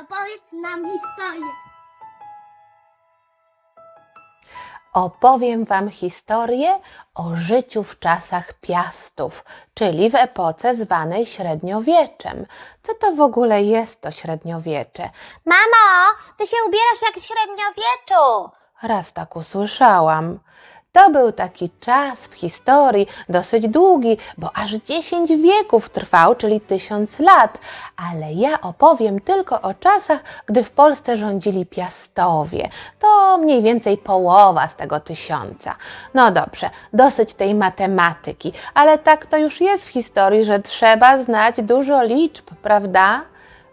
Opowiedz nam historię. Opowiem Wam historię o życiu w czasach piastów, czyli w epoce zwanej średniowieczem. Co to w ogóle jest to średniowiecze? Mamo, ty się ubierasz jak w średniowieczu. Raz tak usłyszałam. To był taki czas w historii dosyć długi, bo aż 10 wieków trwał, czyli tysiąc lat. Ale ja opowiem tylko o czasach, gdy w Polsce rządzili piastowie. To mniej więcej połowa z tego tysiąca. No dobrze, dosyć tej matematyki, ale tak to już jest w historii, że trzeba znać dużo liczb, prawda?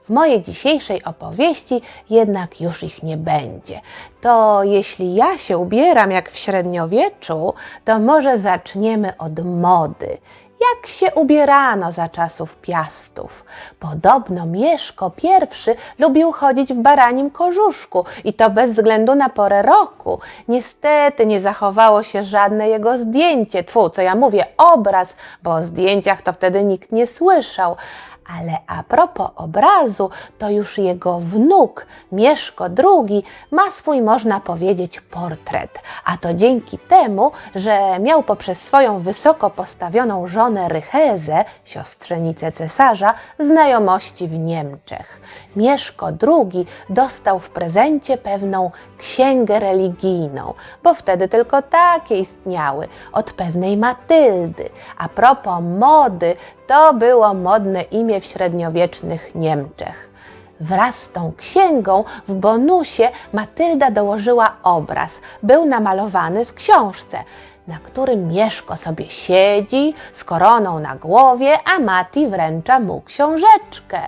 W mojej dzisiejszej opowieści jednak już ich nie będzie. To jeśli ja się ubieram jak w średniowieczu, to może zaczniemy od mody. Jak się ubierano za czasów piastów? Podobno Mieszko I lubił chodzić w baranim kożuszku i to bez względu na porę roku. Niestety nie zachowało się żadne jego zdjęcie, tfu, co ja mówię, obraz, bo o zdjęciach to wtedy nikt nie słyszał. Ale a propos obrazu, to już jego wnuk, Mieszko II, ma swój, można powiedzieć, portret. A to dzięki temu, że miał poprzez swoją wysoko postawioną żonę Rychezę, siostrzenicę cesarza, znajomości w Niemczech. Mieszko II dostał w prezencie pewną księgę religijną, bo wtedy tylko takie istniały, od pewnej Matyldy. A propos mody, to było modne imię w średniowiecznych Niemczech. Wraz z tą księgą w bonusie Matylda dołożyła obraz. Był namalowany w książce, na którym Mieszko sobie siedzi z koroną na głowie, a Mati wręcza mu książeczkę.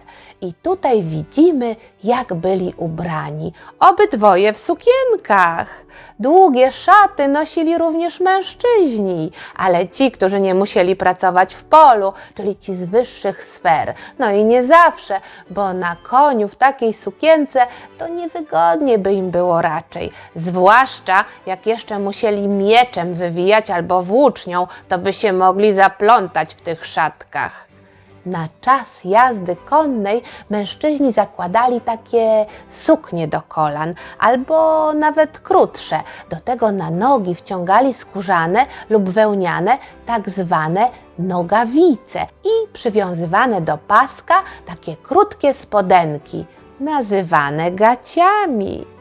I tutaj widzimy, jak byli ubrani. Obydwoje w sukienkach. Długie szaty nosili również mężczyźni, ale ci, którzy nie musieli pracować w polu, czyli ci z wyższych sfer. No i nie zawsze, bo na koniu w takiej sukience to niewygodnie by im było raczej. Zwłaszcza jak jeszcze musieli mieczem wywijać albo włócznią, to by się mogli zaplątać w tych szatkach. Na czas jazdy konnej mężczyźni zakładali takie suknie do kolan, albo nawet krótsze. Do tego na nogi wciągali skórzane lub wełniane, tak zwane nogawice i przywiązywane do paska takie krótkie spodenki, nazywane gaciami.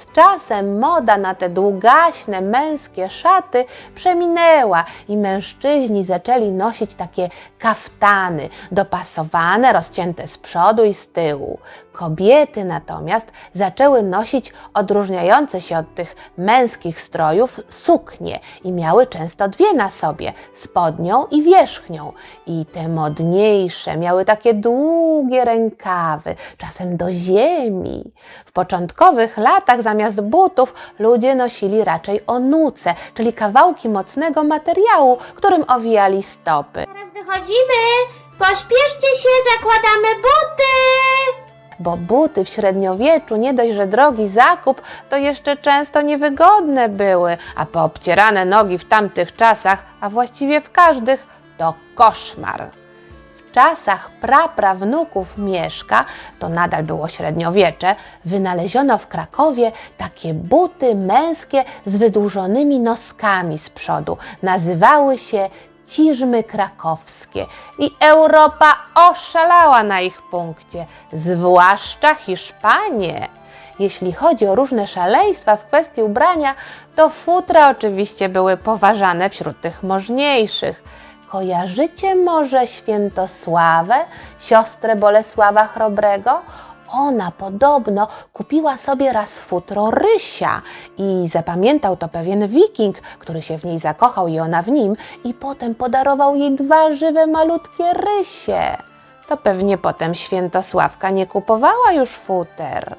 Z czasem moda na te długaśne męskie szaty przeminęła i mężczyźni zaczęli nosić takie kaftany, dopasowane, rozcięte z przodu i z tyłu. Kobiety natomiast zaczęły nosić odróżniające się od tych męskich strojów suknie i miały często dwie na sobie, spodnią i wierzchnią. I te modniejsze miały takie długie rękawy, czasem do ziemi. W początkowych latach zamiast butów ludzie nosili raczej onuce, czyli kawałki mocnego materiału, którym owijali stopy. Teraz wychodzimy. Pośpieszcie się, zakładamy buty. Bo buty w średniowieczu nie dość, że drogi zakup, to jeszcze często niewygodne były, a poobcierane nogi w tamtych czasach, a właściwie w każdych, to koszmar. W czasach praprawnuków Mieszka, to nadal było średniowiecze, wynaleziono w Krakowie takie buty męskie z wydłużonymi noskami z przodu. Nazywały się ciżmy krakowskie i Europa oszalała na ich punkcie, zwłaszcza Hiszpanie. Jeśli chodzi o różne szaleństwa w kwestii ubrania, to futra oczywiście były poważane wśród tych możniejszych. Kojarzycie może Świętosławę, siostrę Bolesława Chrobrego? Ona podobno kupiła sobie raz futro rysia i zapamiętał to pewien wiking, który się w niej zakochał i ona w nim i potem podarował jej dwa żywe malutkie rysie. To pewnie potem Świętosławka nie kupowała już futer.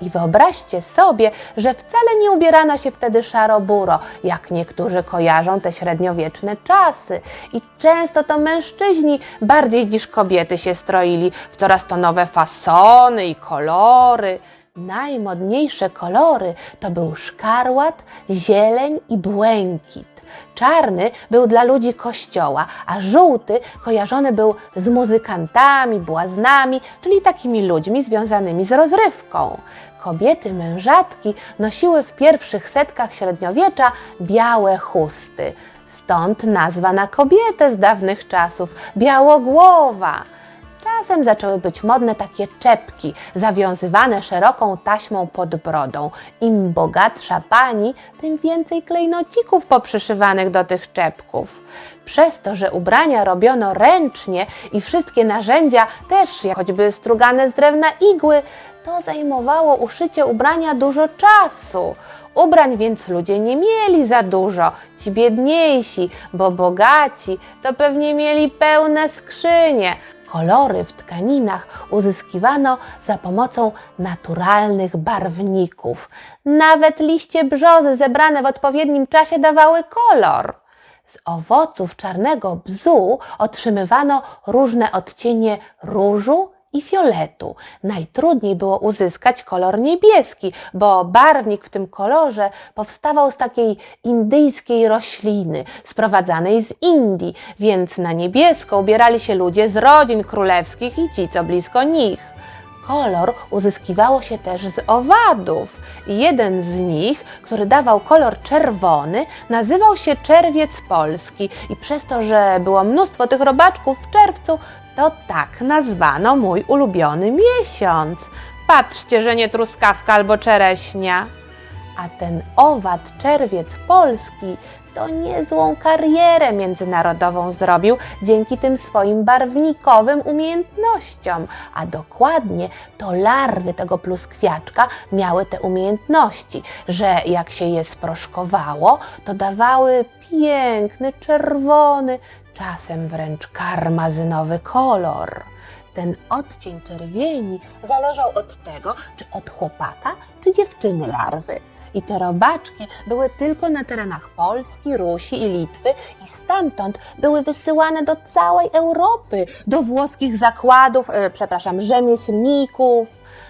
I wyobraźcie sobie, że wcale nie ubierano się wtedy szaro-buro, jak niektórzy kojarzą te średniowieczne czasy. I często to mężczyźni bardziej niż kobiety się stroili w coraz to nowe fasony i kolory. Najmodniejsze kolory to był szkarłat, zieleń i błękit. Czarny był dla ludzi kościoła, a żółty kojarzony był z muzykantami, błaznami, czyli takimi ludźmi związanymi z rozrywką. Kobiety mężatki nosiły w pierwszych setkach średniowiecza białe chusty. Stąd nazwa na kobietę z dawnych czasów białogłowa. Z czasem zaczęły być modne takie czepki, zawiązywane szeroką taśmą pod brodą. Im bogatsza pani, tym więcej klejnocików poprzyszywanych do tych czepków. Przez to, że ubrania robiono ręcznie i wszystkie narzędzia też, jak choćby strugane z drewna igły, to zajmowało uszycie ubrania dużo czasu. Ubrań więc ludzie nie mieli za dużo, ci biedniejsi, bo bogaci to pewnie mieli pełne skrzynie. Kolory w tkaninach uzyskiwano za pomocą naturalnych barwników. Nawet liście brzozy zebrane w odpowiednim czasie dawały kolor. Z owoców czarnego bzu otrzymywano różne odcienie różu i fioletu. Najtrudniej było uzyskać kolor niebieski, bo barwnik w tym kolorze powstawał z takiej indyjskiej rośliny sprowadzanej z Indii, więc na niebiesko ubierali się ludzie z rodzin królewskich i ci, co blisko nich. Kolor uzyskiwało się też z owadów. Jeden z nich, który dawał kolor czerwony, nazywał się czerwiec polski i przez to, że było mnóstwo tych robaczków w czerwcu, to tak nazwano mój ulubiony miesiąc. Patrzcie, że nie truskawka albo czereśnia. A ten owad czerwiec polski to niezłą karierę międzynarodową zrobił dzięki tym swoim barwnikowym umiejętnościom, a dokładnie to larwy tego pluskwiaczka miały te umiejętności, że jak się je sproszkowało, to dawały piękny, czerwony, czasem wręcz karmazynowy kolor. Ten odcień czerwieni zależał od tego, czy od chłopaka, czy dziewczyny larwy. I te robaczki były tylko na terenach Polski, Rusi i Litwy i stamtąd były wysyłane do całej Europy, do włoskich zakładów, e, przepraszam, rzemieślników.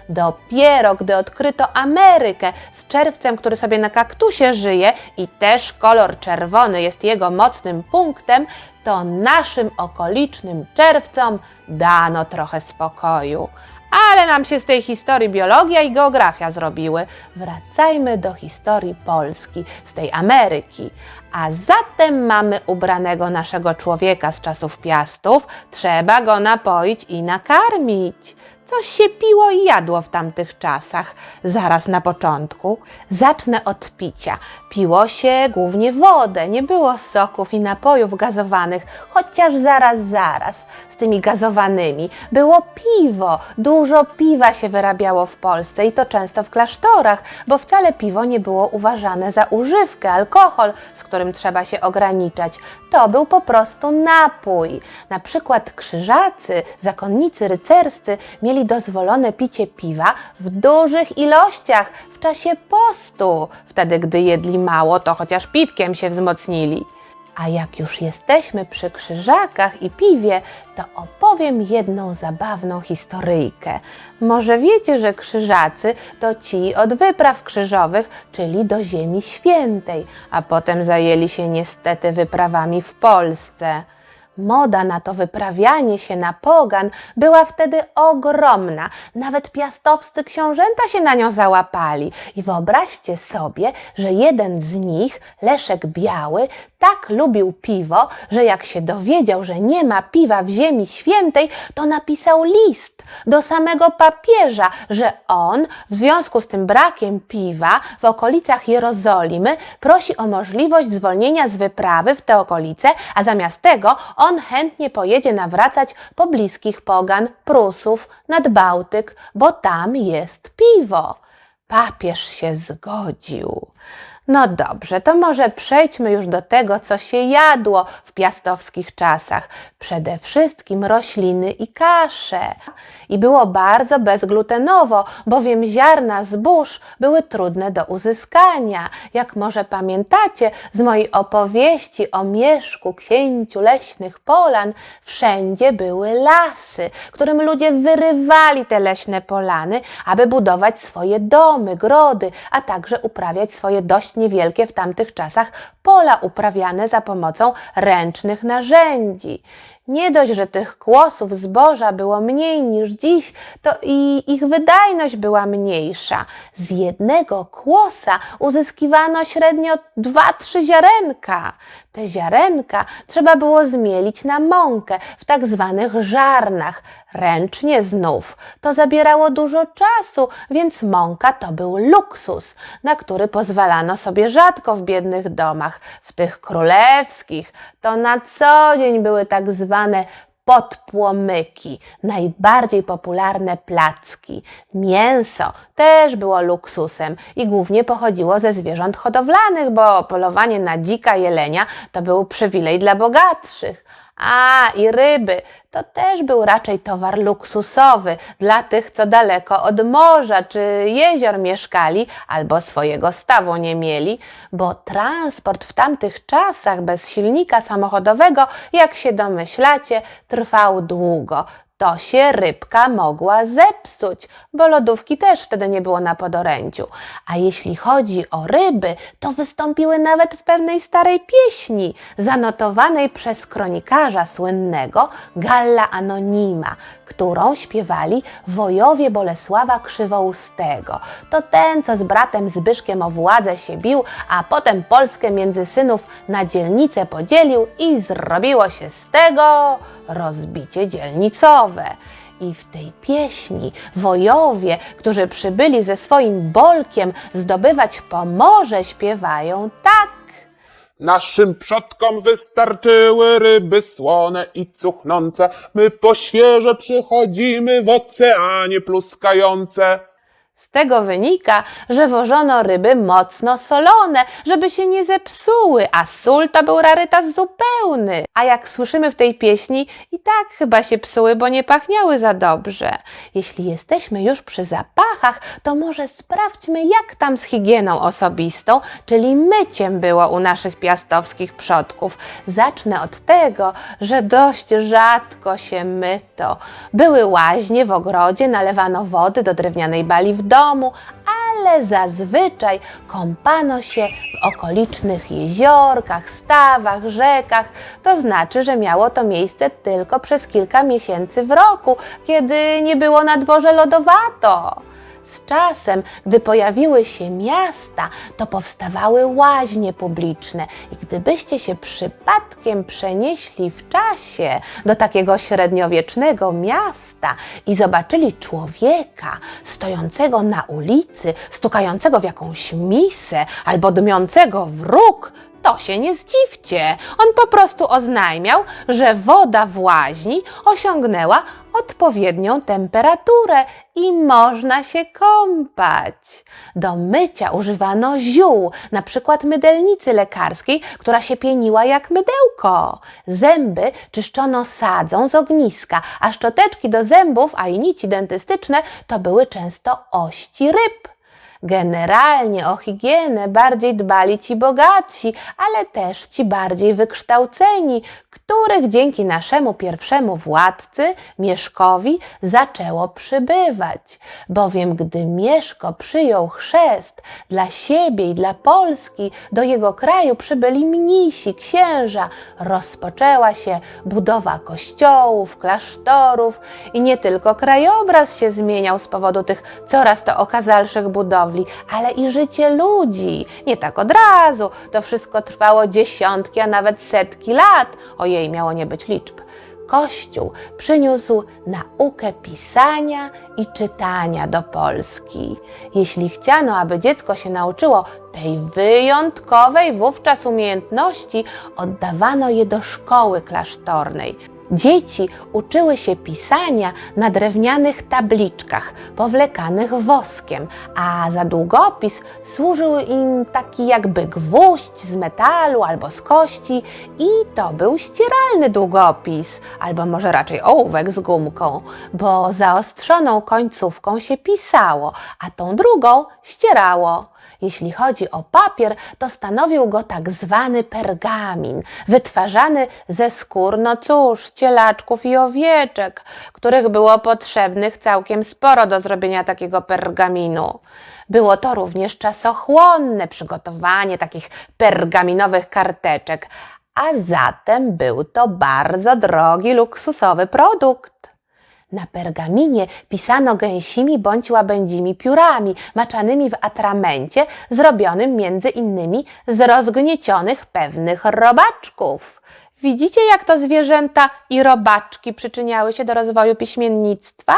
Dopiero gdy odkryto Amerykę z czerwcem, który sobie na kaktusie żyje i też kolor czerwony jest jego mocnym punktem, to naszym okolicznym czerwcom dano trochę spokoju. Ale nam się z tej historii biologia i geografia zrobiły. Wracajmy do historii Polski, z tej Ameryki. A zatem mamy ubranego naszego człowieka z czasów piastów, trzeba go napoić i nakarmić. Coś się piło i jadło w tamtych czasach. Zaraz na początku zacznę od picia. Piło się głównie wodę, nie było soków i napojów gazowanych, chociaż zaraz, zaraz z tymi gazowanymi. Było piwo, dużo piwa się wyrabiało w Polsce i to często w klasztorach, bo wcale piwo nie było uważane za używkę, alkohol, z którym trzeba się ograniczać. To był po prostu napój. Na przykład krzyżacy, zakonnicy rycerscy mieli dozwolone picie piwa w dużych ilościach czasie postu. Wtedy, gdy jedli mało, to chociaż piwkiem się wzmocnili. A jak już jesteśmy przy krzyżakach i piwie, to opowiem jedną zabawną historyjkę. Może wiecie, że krzyżacy to ci od wypraw krzyżowych, czyli do Ziemi Świętej, a potem zajęli się niestety wyprawami w Polsce. Moda na to wyprawianie się na pogan była wtedy ogromna. Nawet piastowscy książęta się na nią załapali. I wyobraźcie sobie, że jeden z nich, Leszek Biały, tak lubił piwo, że jak się dowiedział, że nie ma piwa w Ziemi Świętej, to napisał list do samego papieża, że on w związku z tym brakiem piwa w okolicach Jerozolimy prosi o możliwość zwolnienia z wyprawy w te okolice, a zamiast tego on chętnie pojedzie nawracać pobliskich pogan Prusów nad Bałtyk, bo tam jest piwo. Papież się zgodził. No dobrze, to może przejdźmy już do tego, co się jadło w piastowskich czasach. Przede wszystkim rośliny i kasze. I było bardzo bezglutenowo, bowiem ziarna zbóż były trudne do uzyskania. Jak może pamiętacie z mojej opowieści o Mieszku, księciu leśnych polan, wszędzie były lasy, którym ludzie wyrywali te leśne polany, aby budować swoje domy, grody, a także uprawiać swoje dość niewielkie w tamtych czasach pola uprawiane za pomocą ręcznych narzędzi. Nie dość, że tych kłosów zboża było mniej niż dziś, to i ich wydajność była mniejsza. Z jednego kłosa uzyskiwano średnio 2-3 ziarenka. Te ziarenka trzeba było zmielić na mąkę w tak zwanych żarnach, ręcznie znów. To zabierało dużo czasu, więc mąka to był luksus, na który pozwalano sobie rzadko w biednych domach. W tych królewskich to na co dzień były tak zwane podpłomyki, najbardziej popularne placki. Mięso też było luksusem i głównie pochodziło ze zwierząt hodowlanych, bo polowanie na dzika jelenia to był przywilej dla bogatszych. A, i ryby to też był raczej towar luksusowy dla tych, co daleko od morza czy jezior mieszkali albo swojego stawu nie mieli, bo transport w tamtych czasach bez silnika samochodowego, jak się domyślacie, trwał długo. To się rybka mogła zepsuć, bo lodówki też wtedy nie było na podorędziu. A jeśli chodzi o ryby, to wystąpiły nawet w pewnej starej pieśni, zanotowanej przez kronikarza słynnego Galla Anonima, którą śpiewali wojowie Bolesława Krzywoustego. To ten, co z bratem Zbyszkiem o władzę się bił, a potem Polskę między synów na dzielnice podzielił i zrobiło się z tego rozbicie dzielnicowe. I w tej pieśni wojowie, którzy przybyli ze swoim bolkiem zdobywać pomorze, śpiewają tak. Naszym przodkom wystarczyły ryby słone i cuchnące. My po świeże przychodzimy w oceanie pluskające. Z tego wynika, że wożono ryby mocno solone, żeby się nie zepsuły, a sól to był rarytas zupełny. A jak słyszymy w tej pieśni, i tak chyba się psuły, bo nie pachniały za dobrze. Jeśli jesteśmy już przy zapachach, to może sprawdźmy, jak tam z higieną osobistą, czyli myciem było u naszych piastowskich przodków. Zacznę od tego, że dość rzadko się myto. Były łaźnie w ogrodzie, nalewano wody do drewnianej bali w domu, ale zazwyczaj kąpano się w okolicznych jeziorkach, stawach, rzekach. To znaczy, że miało to miejsce tylko przez kilka miesięcy w roku, kiedy nie było na dworze lodowato. Z czasem, gdy pojawiły się miasta, to powstawały łaźnie publiczne i gdybyście się przypadkiem przenieśli w czasie do takiego średniowiecznego miasta i zobaczyli człowieka stojącego na ulicy, stukającego w jakąś misę albo dmiącego w róg, to się nie zdziwcie. On po prostu oznajmiał, że woda w łaźni osiągnęła odpowiednią temperaturę i można się kąpać. Do mycia używano ziół, na przykład mydelnicy lekarskiej, która się pieniła jak mydełko. Zęby czyszczono sadzą z ogniska, a szczoteczki do zębów, a i nici dentystyczne to były często ości ryb. Generalnie o higienę bardziej dbali ci bogatsi, ale też ci bardziej wykształceni, których dzięki naszemu pierwszemu władcy, Mieszkowi, zaczęło przybywać. Bowiem gdy Mieszko przyjął chrzest dla siebie i dla Polski, do jego kraju przybyli mnisi, księża. Rozpoczęła się budowa kościołów, klasztorów i nie tylko krajobraz się zmieniał z powodu tych coraz to okazalszych budowli, ale i życie ludzi. Nie tak od razu. To wszystko trwało dziesiątki, a nawet setki lat. Ojej, miało nie być liczb. Kościół przyniósł naukę pisania i czytania do Polski. Jeśli chciano, aby dziecko się nauczyło tej wyjątkowej wówczas umiejętności, oddawano je do szkoły klasztornej. Dzieci uczyły się pisania na drewnianych tabliczkach powlekanych woskiem, a za długopis służył im taki jakby gwóźdź z metalu albo z kości i to był ścieralny długopis, albo może raczej ołówek z gumką, bo zaostrzoną końcówką się pisało, a tą drugą ścierało. Jeśli chodzi o papier, to stanowił go tak zwany pergamin, wytwarzany ze skór, no cóż, cielaczków i owieczek, których było potrzebnych całkiem sporo do zrobienia takiego pergaminu. Było to również czasochłonne przygotowanie takich pergaminowych karteczek, a zatem był to bardzo drogi, luksusowy produkt. Na pergaminie pisano gęsimi bądź łabędzimi piórami, maczanymi w atramencie, zrobionym między innymi z rozgniecionych pewnych robaczków. Widzicie, jak to zwierzęta i robaczki przyczyniały się do rozwoju piśmiennictwa?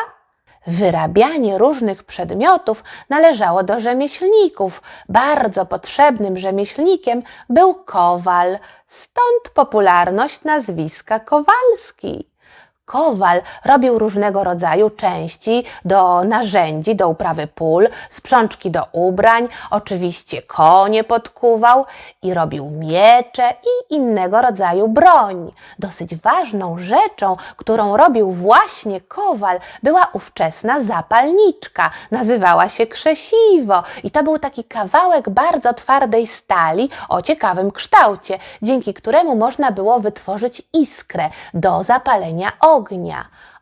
Wyrabianie różnych przedmiotów należało do rzemieślników. Bardzo potrzebnym rzemieślnikiem był kowal, stąd popularność nazwiska Kowalski. Kowal robił różnego rodzaju części do narzędzi, do uprawy pól, sprzączki do ubrań, oczywiście konie podkuwał i robił miecze i innego rodzaju broń. Dosyć ważną rzeczą, którą robił właśnie kowal, była ówczesna zapalniczka. Nazywała się krzesiwo i to był taki kawałek bardzo twardej stali o ciekawym kształcie, dzięki któremu można było wytworzyć iskrę do zapalenia ognia.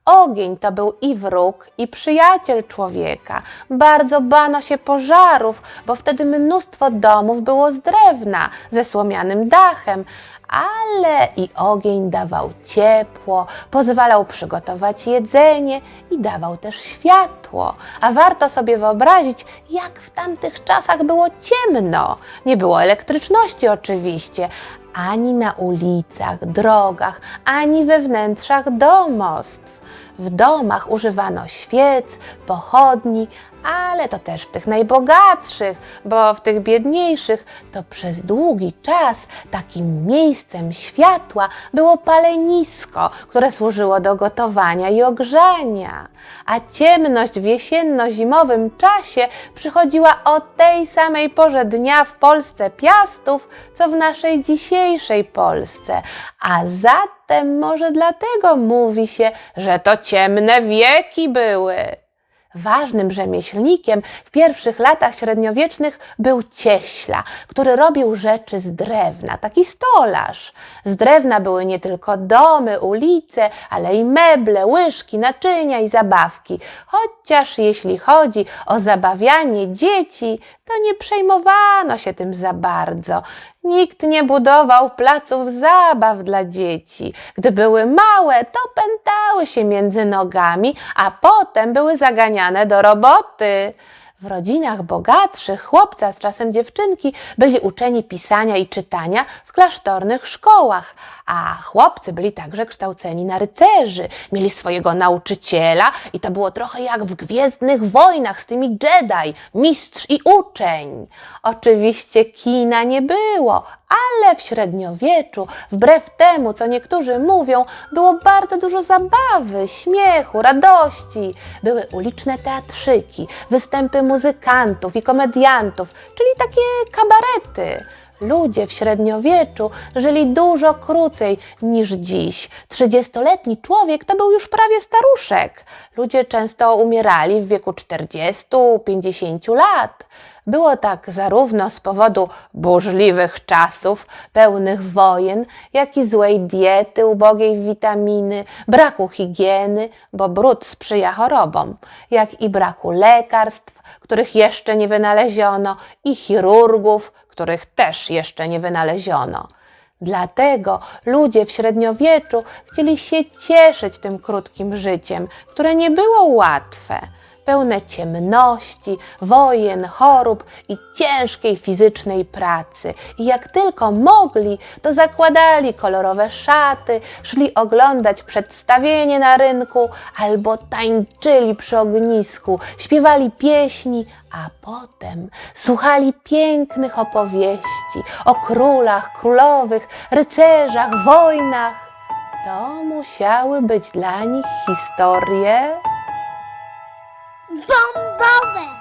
Ogień to był i wróg, i przyjaciel człowieka. Bardzo bano się pożarów, bo wtedy mnóstwo domów było z drewna, ze słomianym dachem, ale i ogień dawał ciepło, pozwalał przygotować jedzenie i dawał też światło. A warto sobie wyobrazić, jak w tamtych czasach było ciemno. Nie było elektryczności oczywiście, ani na ulicach, drogach, ani we wnętrzach domostw. W domach używano świec, pochodni, ale to też w tych najbogatszych, bo w tych biedniejszych to przez długi czas takim miejscem światła było palenisko, które służyło do gotowania i ogrzania. A ciemność w jesienno-zimowym czasie przychodziła o tej samej porze dnia w Polsce Piastów, co w naszej dzisiejszej Polsce. A zatem może dlatego mówi się, że to ciemne wieki były. Ważnym rzemieślnikiem w pierwszych latach średniowiecznych był cieśla, który robił rzeczy z drewna, taki stolarz. Z drewna były nie tylko domy, ulice, ale i meble, łyżki, naczynia i zabawki. Chociaż jeśli chodzi o zabawianie dzieci, to nie przejmowano się tym za bardzo. Nikt nie budował placów zabaw dla dzieci. Gdy były małe, to pętały się między nogami, a potem były zaganiane do roboty. W rodzinach bogatszych chłopcy, a z czasem dziewczynki, byli uczeni pisania i czytania w klasztornych szkołach, a chłopcy byli także kształceni na rycerzy. Mieli swojego nauczyciela i to było trochę jak w Gwiezdnych Wojnach z tymi Jedi, mistrz i uczeń. Oczywiście kina nie było, ale w średniowieczu, wbrew temu, co niektórzy mówią, było bardzo dużo zabawy, śmiechu, radości. Były uliczne teatrzyki, występy muzykantów i komediantów, czyli takie kabarety. Ludzie w średniowieczu żyli dużo krócej niż dziś. Trzydziestoletni człowiek to był już prawie staruszek. Ludzie często umierali w wieku 40-50 lat. Było tak zarówno z powodu burzliwych czasów, pełnych wojen, jak i złej diety ubogiej witaminy, braku higieny, bo brud sprzyja chorobom, jak i braku lekarstw, których jeszcze nie wynaleziono, i chirurgów, których też jeszcze nie wynaleziono. Dlatego ludzie w średniowieczu chcieli się cieszyć tym krótkim życiem, które nie było łatwe, pełne ciemności, wojen, chorób i ciężkiej fizycznej pracy. I jak tylko mogli, to zakładali kolorowe szaty, szli oglądać przedstawienie na rynku albo tańczyli przy ognisku, śpiewali pieśni, a potem słuchali pięknych opowieści o królach, królowych, rycerzach, wojnach. To musiały być dla nich historie Bombover!